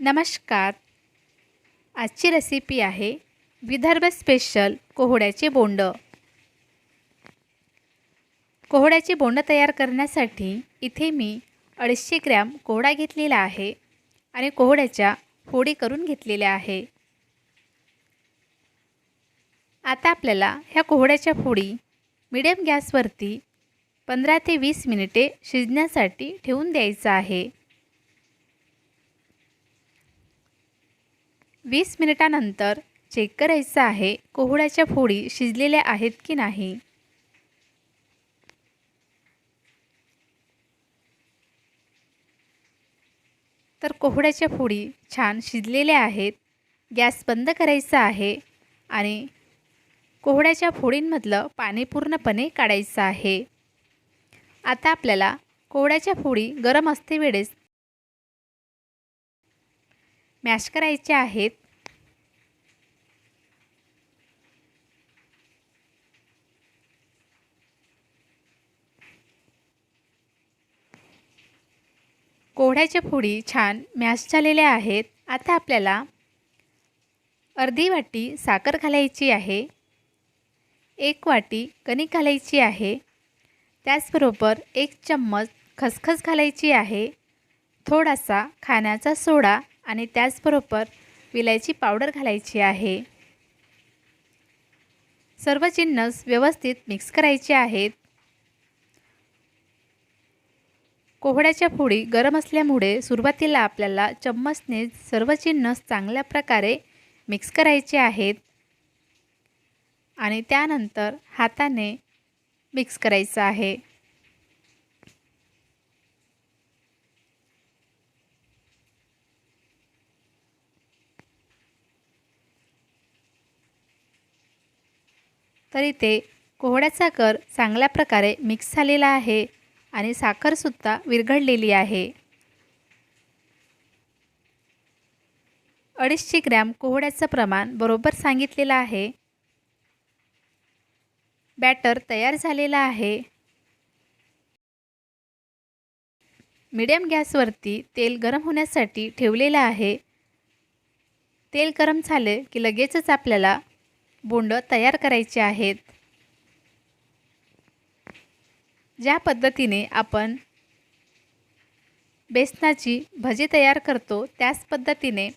नमस्कार. आजची रेसिपी आहे विदर्भ स्पेशल कोहड्याचे बोंड. कोहड्याचे बोंड तयार करण्यासाठी इथे मी अडीचशे ग्रॅम कोहडा घेतलेला आहे आणि कोहड्याच्या फोडी करून घेतलेल्या आहे. आता आपल्याला ह्या कोहड्याच्या फोडी मिडियम गॅसवरती पंधरा ते वीस मिनिटे शिजण्यासाठी ठेवून द्यायचं आहे. वीस मिनिटानंतर चेक करायचं आहे कोहळ्याच्या फोडी शिजलेल्या आहेत की नाही? तर कोहळ्याच्या फोडी छान शिजलेल्या आहेत गॅस बंद करायचा आहे आणि कोहड्याच्या फोडींमधलं पाणी पूर्णपणे काढायचं आहे. आता आपल्याला कोहळ्याच्या फोडी गरम असते वेळेस मॅश करायचे आहेत. कोहड्याच्या फोडी छान मॅश झालेल्या आहेत. आता आपल्याला अर्धी वाटी साखर घालायची आहे. एक वाटी कणिक घालायची आहे. त्याचबरोबर एक चम्मच खसखस घालायची आहे. थोडासा खाण्याचा सोडा आणि त्याचबरोबर विलायची पावडर घालायची आहे. सर्व जिन्नस व्यवस्थित मिक्स करायचे आहेत. कोहड्याच्या फोडी गरम असल्यामुळे सुरुवातीला आपल्याला चम्मचने सर्व जिन्नस चांगल्या प्रकारे मिक्स करायचे आहेत. आणि त्यानंतर हाताने मिक्स करायचं आहे. तर इथे कोहड्याचा कर चांगल्या प्रकारे मिक्स झालेला आहे आणि साखरसुद्धा विरघळलेली आहे. अडीचशे ग्रॅम कोहड्याचं प्रमाण बरोबर सांगितलेलं आहे. बॅटर तयार झालेला आहे. मिडियम गॅसवरती तेल गरम होण्यासाठी ठेवलेलं आहे. तेल गरम झाले की लगेचच आपल्याला बोंड तयार करायचे आहेत. ज्या पद्धतीने आपण बेसनाची भजी तयार करतो त्याच पद्धतीने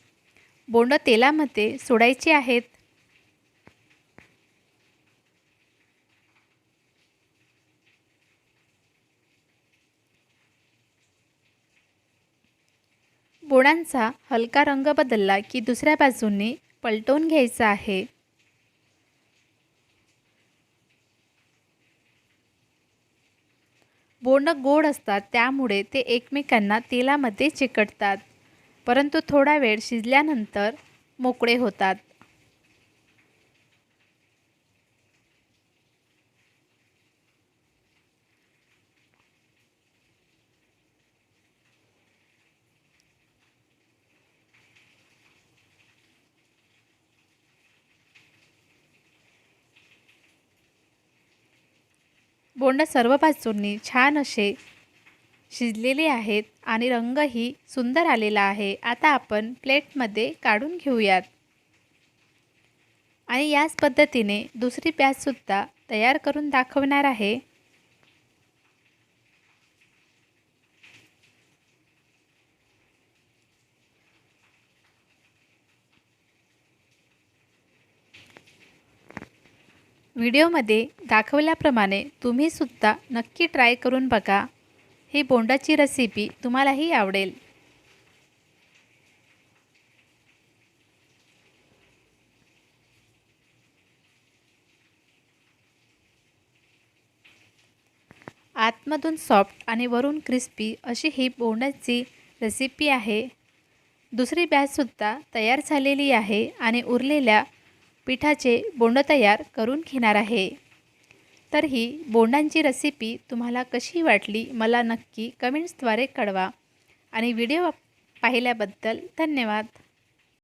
बोंड तेलामध्ये सोडायची आहेत. बोडांचा हलका रंग बदलला की दुसऱ्या बाजूने पलटवून घ्यायचा आहे. बोंड गोड असतात त्यामुळे ते एकमेकांना तेलामध्ये चिकटतात. परंतु थोडा वेळ शिजल्यानंतर मोकळे होतात. बोंडं सर्व बाजूंनी छान असे शिजलेले आहेत आणि रंगही सुंदर आलेला आहे. आता आपण प्लेटमध्ये काढून घेऊयात. आणि याच पद्धतीने दुसरी प्याजसुद्धा तयार करून दाखवणार आहे. व्हिडिओमध्ये दाखवल्याप्रमाणे तुम्हीसुद्धा नक्की ट्राय करून बघा. ही बोंडाची रेसिपी तुम्हालाही आवडेल. आतमधून सॉफ्ट आणि वरून क्रिस्पी अशी ही बोंडाची रेसिपी आहे. दुसरी बॅचसुद्धा तयार झालेली आहे आणि उरलेल्या पिठाचे बोंड तयार करून घेणार आहे. तर ही बोंडांची रेसिपी तुम्हाला कशी वाटली मला नक्की कमेंट्सद्वारे कळवा. आणि व्हिडिओ पाहिल्याबद्दल धन्यवाद.